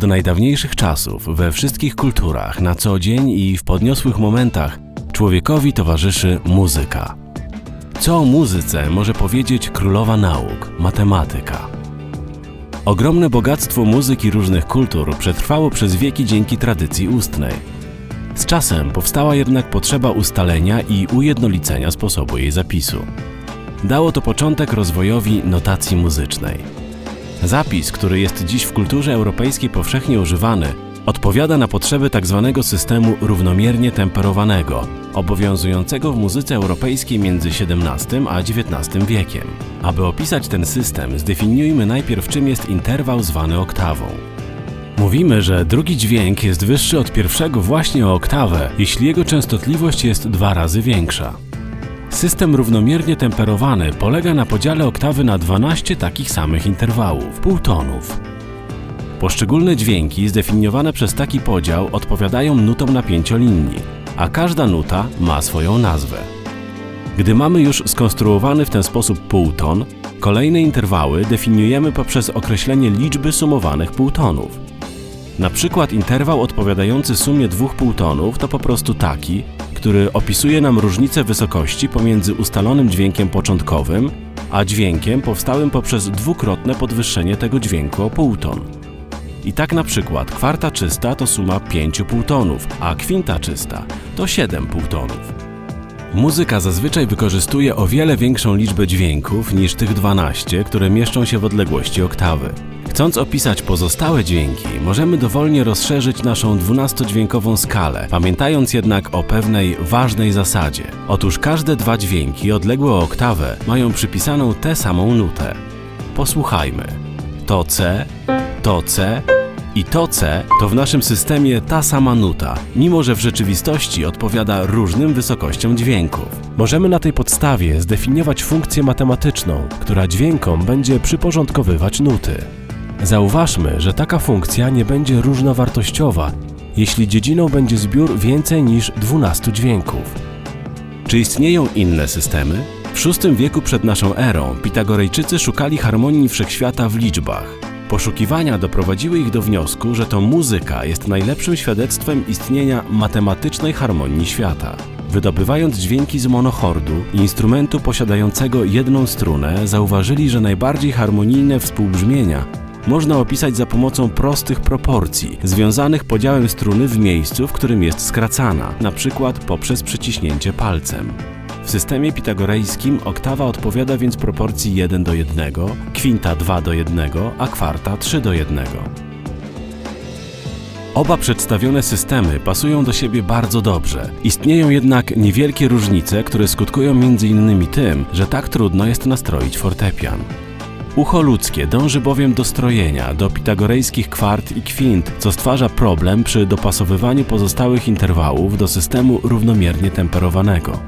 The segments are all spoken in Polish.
Od najdawniejszych czasów, we wszystkich kulturach, na co dzień i w podniosłych momentach, człowiekowi towarzyszy muzyka. Co o muzyce może powiedzieć królowa nauk, matematyka? Ogromne bogactwo muzyki różnych kultur przetrwało przez wieki dzięki tradycji ustnej. Z czasem powstała jednak potrzeba ustalenia i ujednolicenia sposobu jej zapisu. Dało to początek rozwojowi notacji muzycznej. Zapis, który jest dziś w kulturze europejskiej powszechnie używany, odpowiada na potrzeby tzw. systemu równomiernie temperowanego, obowiązującego w muzyce europejskiej między XVII a XIX wiekiem. Aby opisać ten system, zdefiniujmy najpierw czym jest interwał zwany oktawą. Mówimy, że drugi dźwięk jest wyższy od pierwszego właśnie o oktawę, jeśli jego częstotliwość jest dwa razy większa. System równomiernie temperowany polega na podziale oktawy na 12 takich samych interwałów, półtonów. Poszczególne dźwięki zdefiniowane przez taki podział odpowiadają nutom na pięciolinii, a każda nuta ma swoją nazwę. Gdy mamy już skonstruowany w ten sposób półton, kolejne interwały definiujemy poprzez określenie liczby sumowanych półtonów. Na przykład interwał odpowiadający sumie dwóch półtonów to po prostu taki, który opisuje nam różnicę wysokości pomiędzy ustalonym dźwiękiem początkowym, a dźwiękiem powstałym poprzez dwukrotne podwyższenie tego dźwięku o półton. I tak na przykład kwarta czysta to suma 5 półtonów, a kwinta czysta to 7 półtonów. Muzyka zazwyczaj wykorzystuje o wiele większą liczbę dźwięków niż tych 12, które mieszczą się w odległości oktawy. Chcąc opisać pozostałe dźwięki, możemy dowolnie rozszerzyć naszą 12-dźwiękową skalę, pamiętając jednak o pewnej ważnej zasadzie. Otóż każde dwa dźwięki odległe o oktawę mają przypisaną tę samą nutę. Posłuchajmy. To C, to C i to C to w naszym systemie ta sama nuta, mimo że w rzeczywistości odpowiada różnym wysokościom dźwięków. Możemy na tej podstawie zdefiniować funkcję matematyczną, która dźwiękom będzie przyporządkowywać nuty. Zauważmy, że taka funkcja nie będzie różnowartościowa, jeśli dziedziną będzie zbiór więcej niż 12 dźwięków. Czy istnieją inne systemy? W VI wieku przed naszą erą Pitagorejczycy szukali harmonii wszechświata w liczbach. Poszukiwania doprowadziły ich do wniosku, że to muzyka jest najlepszym świadectwem istnienia matematycznej harmonii świata. Wydobywając dźwięki z monochordu, instrumentu posiadającego jedną strunę, zauważyli, że najbardziej harmonijne współbrzmienia można opisać za pomocą prostych proporcji, związanych podziałem struny w miejscu, w którym jest skracana, na przykład poprzez przyciśnięcie palcem. W systemie pitagorejskim oktawa odpowiada więc proporcji 1 do 1, kwinta 2 do 1, a kwarta 3 do 1. Oba przedstawione systemy pasują do siebie bardzo dobrze. Istnieją jednak niewielkie różnice, które skutkują m.in. tym, że tak trudno jest nastroić fortepian. Ucho ludzkie dąży bowiem do strojenia, do pitagorejskich kwart i kwint, co stwarza problem przy dopasowywaniu pozostałych interwałów do systemu równomiernie temperowanego.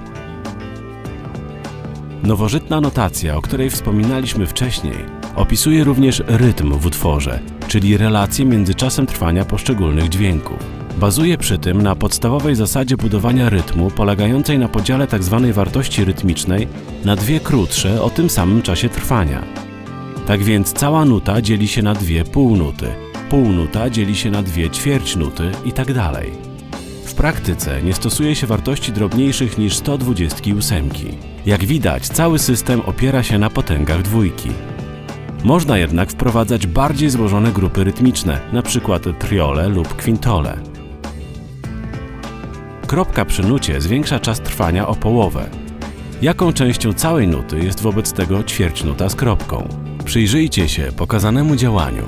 Nowożytna notacja, o której wspominaliśmy wcześniej, opisuje również rytm w utworze, czyli relację między czasem trwania poszczególnych dźwięków. Bazuje przy tym na podstawowej zasadzie budowania rytmu polegającej na podziale tzw. wartości rytmicznej na dwie krótsze o tym samym czasie trwania. Tak więc cała nuta dzieli się na dwie półnuty, półnuta dzieli się na dwie ćwierćnuty i tak dalej. W praktyce nie stosuje się wartości drobniejszych niż 128. Jak widać, cały system opiera się na potęgach dwójki. Można jednak wprowadzać bardziej złożone grupy rytmiczne, np. triole lub kwintole. Kropka przy nucie zwiększa czas trwania o połowę. Jaką częścią całej nuty jest wobec tego ćwierćnuta z kropką? Przyjrzyjcie się pokazanemu działaniu.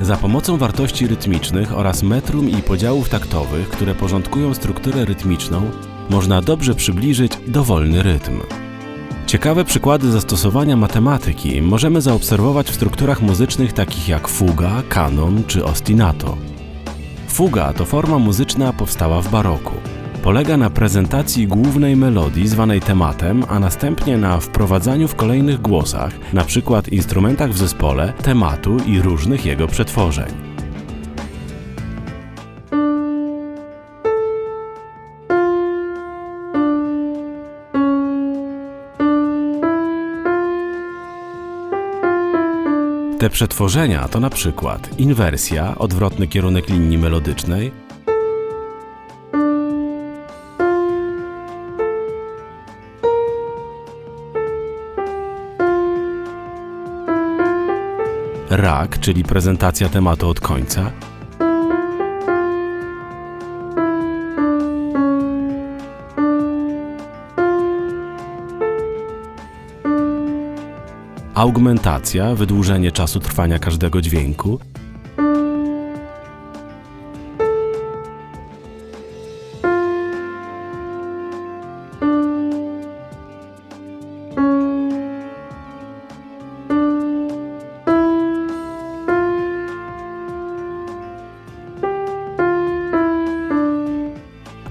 Za pomocą wartości rytmicznych oraz metrum i podziałów taktowych, które porządkują strukturę rytmiczną, można dobrze przybliżyć dowolny rytm. Ciekawe przykłady zastosowania matematyki możemy zaobserwować w strukturach muzycznych takich jak fuga, kanon czy ostinato. Fuga to forma muzyczna powstała w baroku. Polega na prezentacji głównej melodii zwanej tematem, a następnie na wprowadzaniu w kolejnych głosach, przykład instrumentach w zespole, tematu i różnych jego przetworzeń. Te przetworzenia to na przykład inwersja, odwrotny kierunek linii melodycznej, rak, czyli prezentacja tematu od końca, augmentacja, wydłużenie czasu trwania każdego dźwięku,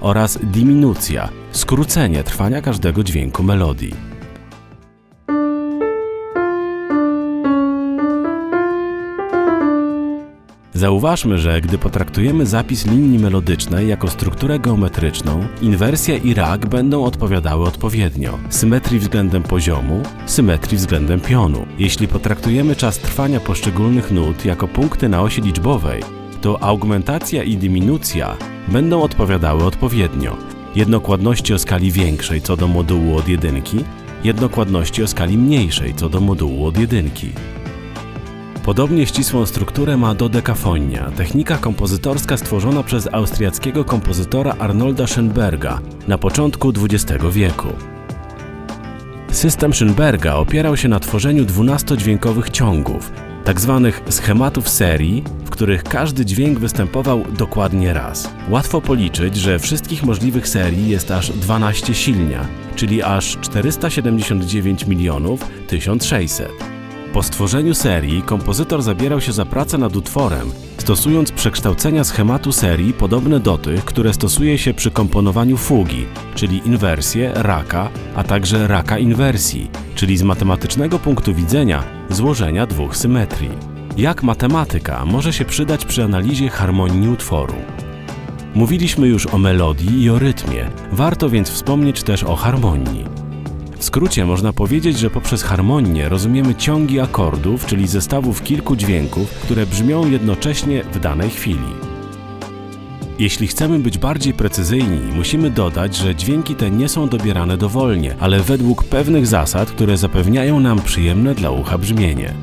oraz diminucja, skrócenie trwania każdego dźwięku melodii. Zauważmy, że gdy potraktujemy zapis linii melodycznej jako strukturę geometryczną, inwersja i rak będą odpowiadały odpowiednio symetrii względem poziomu, symetrii względem pionu. Jeśli potraktujemy czas trwania poszczególnych nut jako punkty na osi liczbowej, to augmentacja i diminucja będą odpowiadały odpowiednio jednokładności o skali większej co do modułu od jedynki, jednokładności o skali mniejszej co do modułu od jedynki. Podobnie ścisłą strukturę ma dodekafonia, technika kompozytorska stworzona przez austriackiego kompozytora Arnolda Schönberga na początku XX wieku. System Schönberga opierał się na tworzeniu 12-dźwiękowych ciągów, tzw. schematów serii, w których każdy dźwięk występował dokładnie raz. Łatwo policzyć, że wszystkich możliwych serii jest aż 12 silnia, czyli aż 479 milionów 1600. Po stworzeniu serii kompozytor zabierał się za pracę nad utworem, stosując przekształcenia schematu serii podobne do tych, które stosuje się przy komponowaniu fugi, czyli inwersję, raka, a także raka inwersji, czyli z matematycznego punktu widzenia złożenia dwóch symetrii. Jak matematyka może się przydać przy analizie harmonii utworu? Mówiliśmy już o melodii i o rytmie, warto więc wspomnieć też o harmonii. W skrócie można powiedzieć, że poprzez harmonię rozumiemy ciągi akordów, czyli zestawów kilku dźwięków, które brzmią jednocześnie w danej chwili. Jeśli chcemy być bardziej precyzyjni, musimy dodać, że dźwięki te nie są dobierane dowolnie, ale według pewnych zasad, które zapewniają nam przyjemne dla ucha brzmienie.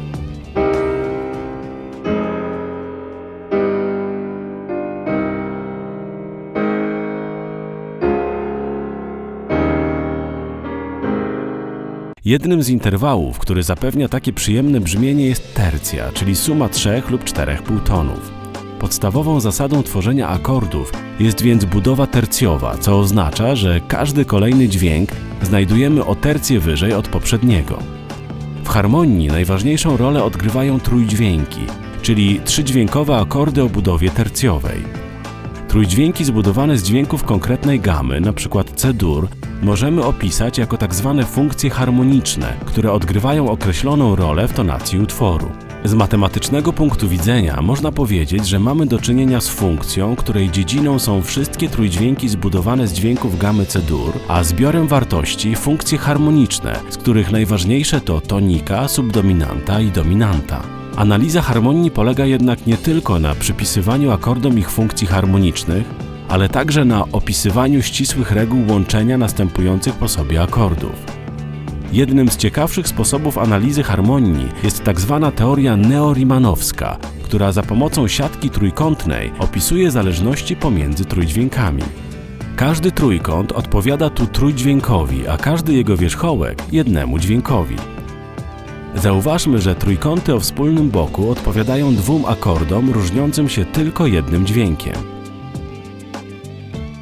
Jednym z interwałów, który zapewnia takie przyjemne brzmienie jest tercja, czyli suma trzech lub czterech półtonów. Podstawową zasadą tworzenia akordów jest więc budowa tercjowa, co oznacza, że każdy kolejny dźwięk znajdujemy o tercję wyżej od poprzedniego. W harmonii najważniejszą rolę odgrywają trójdźwięki, czyli trzydźwiękowe akordy o budowie tercjowej. Trójdźwięki zbudowane z dźwięków konkretnej gamy, np. C-dur, możemy opisać jako tak zwane funkcje harmoniczne, które odgrywają określoną rolę w tonacji utworu. Z matematycznego punktu widzenia można powiedzieć, że mamy do czynienia z funkcją, której dziedziną są wszystkie trójdźwięki zbudowane z dźwięków gamy C-dur, a zbiorem wartości funkcje harmoniczne, z których najważniejsze to tonika, subdominanta i dominanta. Analiza harmonii polega jednak nie tylko na przypisywaniu akordom ich funkcji harmonicznych, ale także na opisywaniu ścisłych reguł łączenia następujących po sobie akordów. Jednym z ciekawszych sposobów analizy harmonii jest tak zwana teoria neorimanowska, która za pomocą siatki trójkątnej opisuje zależności pomiędzy trójdźwiękami. Każdy trójkąt odpowiada tu trójdźwiękowi, a każdy jego wierzchołek jednemu dźwiękowi. Zauważmy, że trójkąty o wspólnym boku odpowiadają dwóm akordom różniącym się tylko jednym dźwiękiem.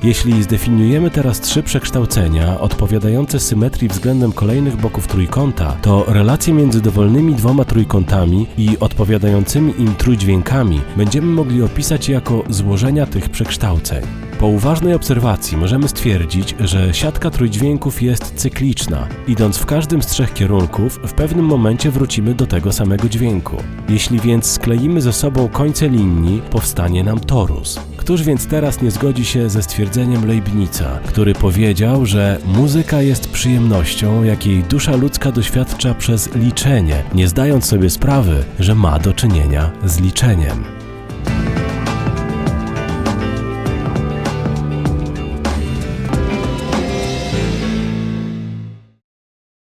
Jeśli zdefiniujemy teraz trzy przekształcenia odpowiadające symetrii względem kolejnych boków trójkąta, to relacje między dowolnymi dwoma trójkątami i odpowiadającymi im trójdźwiękami będziemy mogli opisać jako złożenia tych przekształceń. Po uważnej obserwacji możemy stwierdzić, że siatka trójdźwięków jest cykliczna. Idąc w każdym z trzech kierunków, w pewnym momencie wrócimy do tego samego dźwięku. Jeśli więc skleimy ze sobą końce linii, powstanie nam torus, Któż więc teraz nie zgodzi się ze stwierdzeniem Leibnica, który powiedział, że muzyka jest przyjemnością, jakiej dusza ludzka doświadcza przez liczenie, nie zdając sobie sprawy, że ma do czynienia z liczeniem.